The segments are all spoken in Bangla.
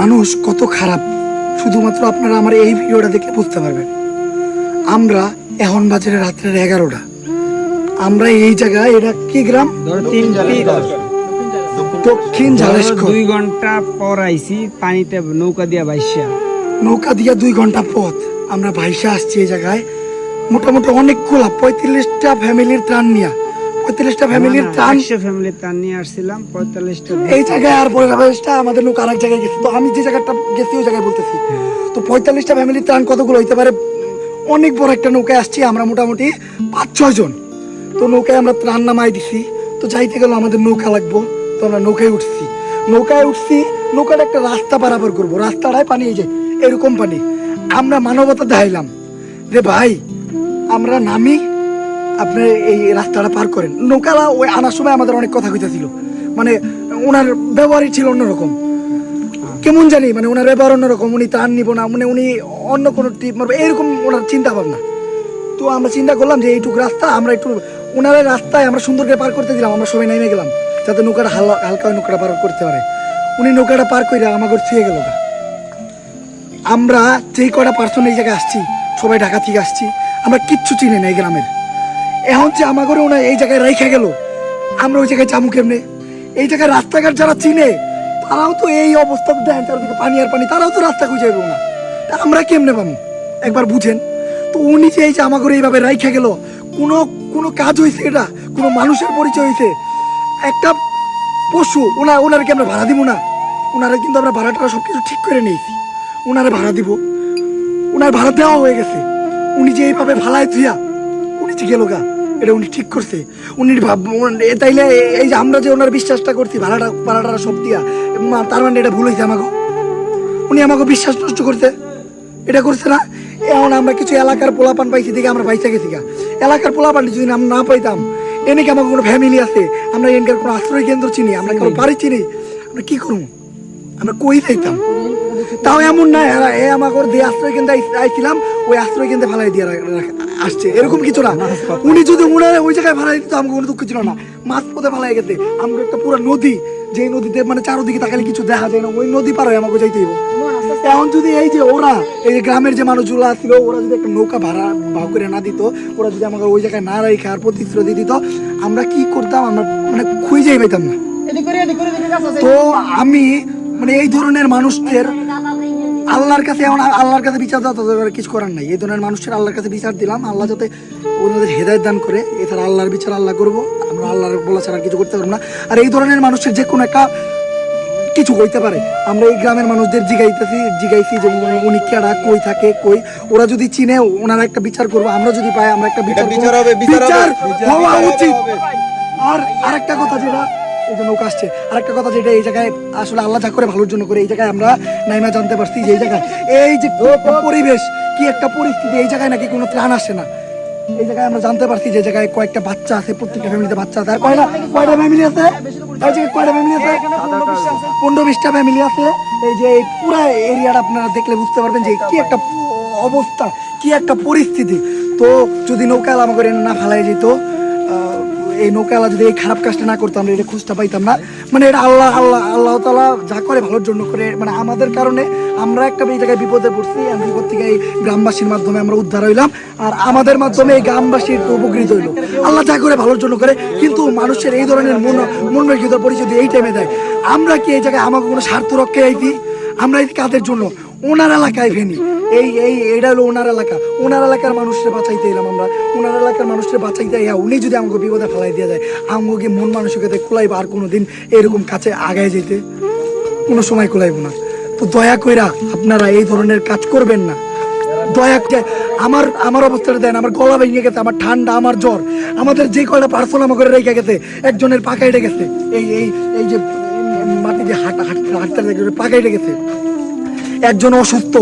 মানুষ কত খারাপ শুধুমাত্র আপনারা আমার এই ভিডিওটা দেখে বুঝতে পারবেন। আমরা এখন বাজারে রাত্রের এগারোটা। আমরা এই জায়গায় এটা কি গ্রাম? দক্ষিণ দুই ঘণ্টা পর আইছি পানিতে নৌকা দিয়া বাইসা নৌকা দিয়া দুই ঘণ্টা পথ। আমরা ভাইসা আসছি এই জায়গায়। মোটামুটি অনেকগুলা পঁয়ত্রিশটা ফ্যামিলির ত্রাণ নিয়া। পঁয়ত্রিশটা ফ্যামিলির ত্রাণ। একশো ফ্যামিলি ত্রাণ নিয়ে আসছিলাম পঁয়তাল্লিশটা এই জায়গায় আর পঁয়তাল্লিশটা আমাদের লোক আরেক জায়গায় গেছে। তো আমি যে জায়গাটা গেছি ওই জায়গায় বলতেছি। তো পঁয়তাল্লিশটা ফ্যামিলির ত্রাণ কতগুলো হইতে পারে? অনেক বড় একটা নৌকায় আসছি আমরা মোটামুটি পাঁচ ছয় জন। তো নৌকায় আমরা ত্রাণ নামাই দিছি। তো যাইতে গেলে আমাদের নৌকা লাগবো। তো আমরা নৌকায় উঠছি। নৌকায় উঠছি নৌকার একটা রাস্তা পারাপার করব। রাস্তাটায় পানি এই যে এরকম পানি। আমরা মানবতা দেখাইলাম। যে ভাই আমরা নামি আপনি এই রাস্তাটা পার করেন। নৌকালা ওই আনার সময় আমাদের অনেক কথা কইতেছিল। মানে ওনার ব্যবহারই ছিল অন্যরকম। কেমন জানি মানে ওনার ব্যবহার অন্যরকম, উনি তার নিব না মানে উনি অন্য কোনো টিপ মারবে, এরকম ওনার চিন্তা ভাবনা তো আমরা চিন্তা করলাম যে এইটুকু রাস্তা, আমরা একটু ওনার রাস্তায় আমরা সুন্দর করে পার করতে দিলাম, আমরা সবাই নেমে গেলাম, যাতে নৌকাটা হালকা হালকা নৌকাটা পার করতে পারে। উনি নৌকাটা পার করে আমাকে ছুঁয়ে গেল। আমরা যেই কটা পার্সন এই জায়গায় আসছি, সবাই ঢাকা থেকে আসছি, আমরা কিচ্ছু চিনি না এই গ্রামের। এখন যে আমার ঘরে ওনা এই জায়গায় রেখে গেল, আমরা ওই জায়গায় যাব কেমনে? এই জায়গায় রাস্তাঘাট যারা চিনে, তারাও তো এই অবস্থা দেন চারদিকে পানি আর পানি, তারাও তো রাস্তা খুঁজে যাব না। তা আমরা কেমনে পাবো? একবার বুঝেন। তো উনি যে এই যে আমার ঘরে এইভাবে রাইখা গেল, কোনো কোনো কাজ হয়েছে এটা? কোনো মানুষের পরিচয় হয়েছে একটা পশু, ওনা ওনারকে আমরা ভাড়া দিব না? ওনারা কিন্তু আমরা ভাড়াটা সব কিছু ঠিক করে নিয়েছি। ওনারে ভাড়া দিব। ওনার ভাড়া দেওয়া হয়ে গেছে। উনি যে এইভাবে ভালায় থুয়া উনি যে গেল গা? এটা উনি ঠিক করছে। উনি ভাব তাইলে এই যে আমরা যে ওনার বিশ্বাসটা করছি, ভাড়াটা ভাড়াটা সব দিয়া তার মানে এটা ভুল হয়েছে আমাকে উনি আমাকে বিশ্বাস নষ্ট করছে। এটা করছে না। এখন আমরা কিছু এলাকার পোলাপান পাইছি দেখে আমরা পাইসা গেছি গা। এলাকার পোলাপান যদি আমরা না পাইতাম, এনে কি আমার কোনো ফ্যামিলি আছে? আমরা এনকার কোনো আশ্রয় কেন্দ্র চিনি? আমরা কোনো বাড়ি চিনি? আমরা কি করব আমরা কই যাইতাম? তাও এমন না এরা- এ আমাকে দিয়ে আশ্রয় কেন্দ্রে আইছিলাম ওই আশ্রয় কেন্দ্রে ফালাই দিয়ে আসছে। এরকম কিছু না। উনি যদি উনারে ওই জায়গায় ফালাই দিত আমাকে কোনো দুঃখ ছিল না। মাছ পথে ফালাই গেছে। আমরা একটা পুরো নদী যে নদীতে মানে চারোদিকে তাকালে কিছু দেখা যায় না ওই নদী পার হয়ে আমাকে যাইতে হইব। এখন যদি এই যে ওরা এই যে গ্রামের যে মানুষগুলো ছিল ওরা যদি একটা নৌকা ভাড়া ভাগ করে না দিত ওরা যদি আমাকে ওই জায়গায় না রেখে আর প্রতিশ্রুতি দিত আমরা কি করতাম? আমরা মানে খুঁজেই পাইতাম না। তো আমি মানে এই ধরনের মানুষদের আল্লাহর কাছে এমন আল্লাহর কাছে বিচার দেওয়া তাদের আর কিছু করার নাই। এই ধরনের মানুষের আল্লাহর কাছে বিচার দিলাম। আল্লাহ যাতে ওনাদের হেদায়ত দান করে এছাড়া আল্লাহর বিচার আল্লাহ করব। আমরা আল্লাহর বলা ছাড়া আর কিছু করতে পারব না। আর এই ধরনের মানুষের যে কোনো একটা কিছু হইতে পারে। আমরা এই গ্রামের মানুষদের জিগাইতেছি জিগাইছি যে উনি- কেডা কই থাকে কই? ওরা যদি চিনে ওনারা একটা বিচার করব। আমরা যদি পাই আমরা একটা বিচার বিচার হবে, বিচার হবে, বিচার বিচার- হওয়া উচিত। আর আরেকটা কথা যেটা নৌকা আসছে। আরেকটা কথা যেটা এই জায়গায় আসলে আল্লাহ যা করে ভালোর জন্য করে, এই জায়গায় আমরা নাইমা জানতে পারছি যে এই জায়গায় এই যে পরিবেশ, কি একটা পরিস্থিতি, এই জায়গায় নাকি কোনো ত্রাণ আসে না। এই জায়গায় আমরা জানতে পারছি যে জায়গায় কয়েকটা বাচ্চা আছে, প্রত্যেকটা ফ্যামিলিতে বাচ্চা আছে। আর কয়টা কয়টা ফ্যামিলি আছে? কয়টা ফ্যামিলি আছে? পনেরো বিশটা ফ্যামিলি আছে। এই যে এই পুরো এরিয়াটা আপনারা দেখলে বুঝতে পারবেন যে কি একটা অবস্থা, কি একটা পরিস্থিতি। তো যদি নৌকা আমাকে না ফালাই যেত এই নৌকাওয়ালা যদি এই খারাপ কাজটা না করতাম, এটা খুঁজতে পাইতাম না। মানে এটা আল্লাহ আল্লাহ আল্লাহ তালা যা করে ভালোর জন্য করে মানে আমাদের কারণে আমরা একটা এই জায়গায় বিপদে পড়ছি। আর বিপদ থেকে এই গ্রামবাসীর মাধ্যমে আমরা উদ্ধার হইলাম। আর আমাদের মাধ্যমে এই গ্রামবাসী একটু উপকৃত হইল। আল্লাহ যা করে ভালোর জন্য করে, কিন্তু মানুষের এই ধরনের মন মনোরক্ষিত পরিচয় দিয়ে এই টাইমে দেয়। আমরা কি এই জায়গায় আমাকে কোনো স্বার্থ রক্ষে আইতি আমরা এই কাদের জন্য? ওনার এলাকায় ভেনি এই এই, এটা হলো ওনার এলাকা। ওনার এলাকার মানুষের বাঁচাইতে এলাম আমরা। ওনার এলাকার মানুষের বাঁচাইতে ইয়া উনি যদি আমাকে বিপদে ফেলাই দিয়ে যায়, আমাকে মন মানসিকতা কুলাইব আর কোনোদিন এরকম কাছে আগায় যেতে কোনো সময় কুলাইব না। তো দয়া কইরা আপনারা এই ধরনের কাজ করবেন না। দয়া আমার আমার অবস্থাটা দেন, আমার গলা ভেঙে গেছে, আমার ঠান্ডা, আমার জ্বর। আমাদের যে কয়টা পার্সেল আমার করে রেখে গেছে, একজনের পাকা এটে গেছে। এই এই এই যে মাটি যে হাঁটা, হাঁটতে হাঁটতে একজনের পাকা এটে গেছে। একজন অসুস্থ।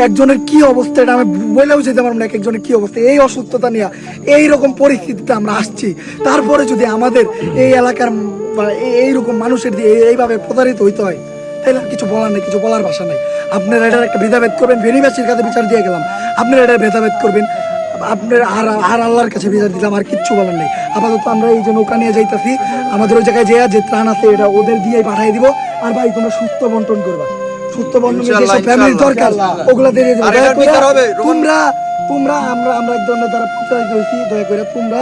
একজনের কি অবস্থা, এটা আমি বলেও যেতে পারব না এক একজনের কি অবস্থা। এই অসুস্থতা নিয়ে এই রকম পরিস্থিতিতে আমরা আসছি। তারপরে যদি আমাদের এই এলাকার এই- এইরকম মানুষের দিয়ে এইভাবে প্রতারিত হইতে হয়, তাহলে কিছু বলার নেই, কিছু বলার ভাষা নাই। আপনারা এটার একটা ভেদাভেদ করবেন। ভেনিবাসীর কাছে বিচার দিয়ে গেলাম। আপনারা এটার ভেদাভেদ করবেন। আপনার আর আর আল্লাহর কাছে বিচার দিলাম, আর কিচ্ছু বলার নেই। আপাতত আমরা এই যে নৌকা নিয়ে যাইতাছি, আমাদের ওই জায়গায় যে যে ত্রাণ আছে, এটা ওদের দিয়েই পাঠিয়ে দিব। আর ভাই, তোমরা সুস্থ বন্টন করবা। সুস্থ বন্ধু ইনশাআল্লাহ, যেসব ফ্যামিলি দরকার ওগুলা দিয়ে দেবো আর দয়া এটার করে বিচার হবে, রোহন- তোমরা তোমরা আমরা আমরা এক ধরনের দ্বারা প্রতারিত হয়েছি দয়া করে তোমরা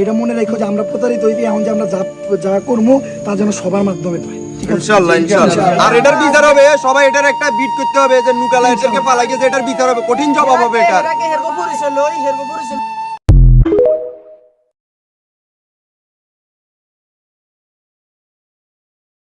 এটা মনে রেখো যে আমরা প্রতারিত হয়েছি এখন যে আমরা যা যা করব তা যেন সবার মাধ্যমে পাই ইনশাআল্লাহ ইনশাআল্লাহ। আর এটার বিচার হবে সবাই এটার একটা বিট করতে হবে যে নুকালা এটাকে পালাই গেছে এটার বিচার হবে। কঠিন জবাব হবে এটার